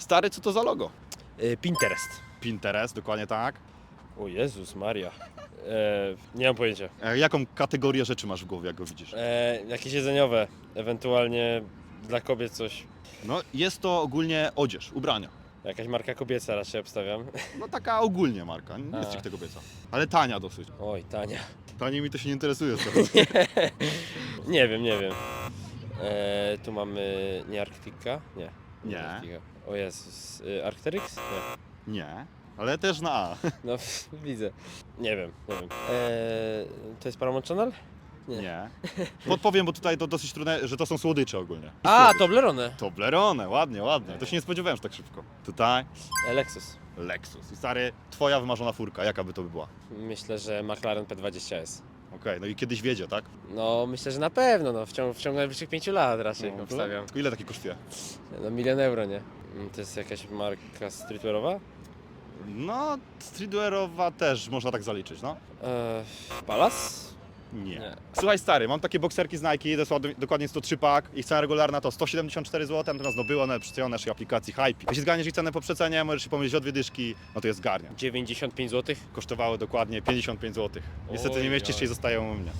Stary, co to za logo? Y, Pinterest. Pinterest, dokładnie tak. O Jezus Maria. E, nie mam pojęcia. E, jaką kategorię rzeczy masz w głowie, jak go widzisz? E, jakieś jedzeniowe, ewentualnie dla kobiet coś. No, jest to ogólnie odzież, ubrania. Jakaś marka kobieca raczej obstawiam. No taka ogólnie marka, nie jest A. ich tego kobieca. Ale tania dosyć. Oj, tania. Taniej mi to się nie interesuje. Nie wiem, nie wiem. E, tu mamy nie Arktika? Nie. Nie. O Jezus. Y, Arcteryx? Nie. Nie, ale też na A. No widzę. Nie wiem, nie wiem. E, to jest Paramount Channel? Nie. Nie. Podpowiem, bo tutaj to dosyć trudne, że to są słodycze ogólnie. A. Toblerone. Toblerone, ładnie, ładnie. To się nie spodziewałem, że tak szybko. Tutaj E, Lexus. Lexus. I stary, twoja wymarzona furka, jaka by to była? Myślę, że McLaren P20S. Okej, no i kiedyś wiedzie, tak? No myślę, że na pewno, no, w, ciągu, w ciągu najbliższych pięciu lat raczej No, obstawiam. Tylko ile taki kosztuje? No milion euro, nie? Mm, To jest jakaś marka streetwearowa? No, streetwearowa też można tak zaliczyć, no. Eee, Palas? Nie. Nie. Słuchaj stary, mam takie bokserki z Nike, dosłownie, dokładnie 103 pak i cena regularna to 174 zł, natomiast no były one przecenione w naszej aplikacji Hype. Jeśli zganiesz ich cenę po przecenie, możesz się pomylić o dwie dyszki, no to jest zgarnia. 95 zł? Kosztowały dokładnie 55 zł. Niestety Oj, nie mieścisz się i zostają u mnie.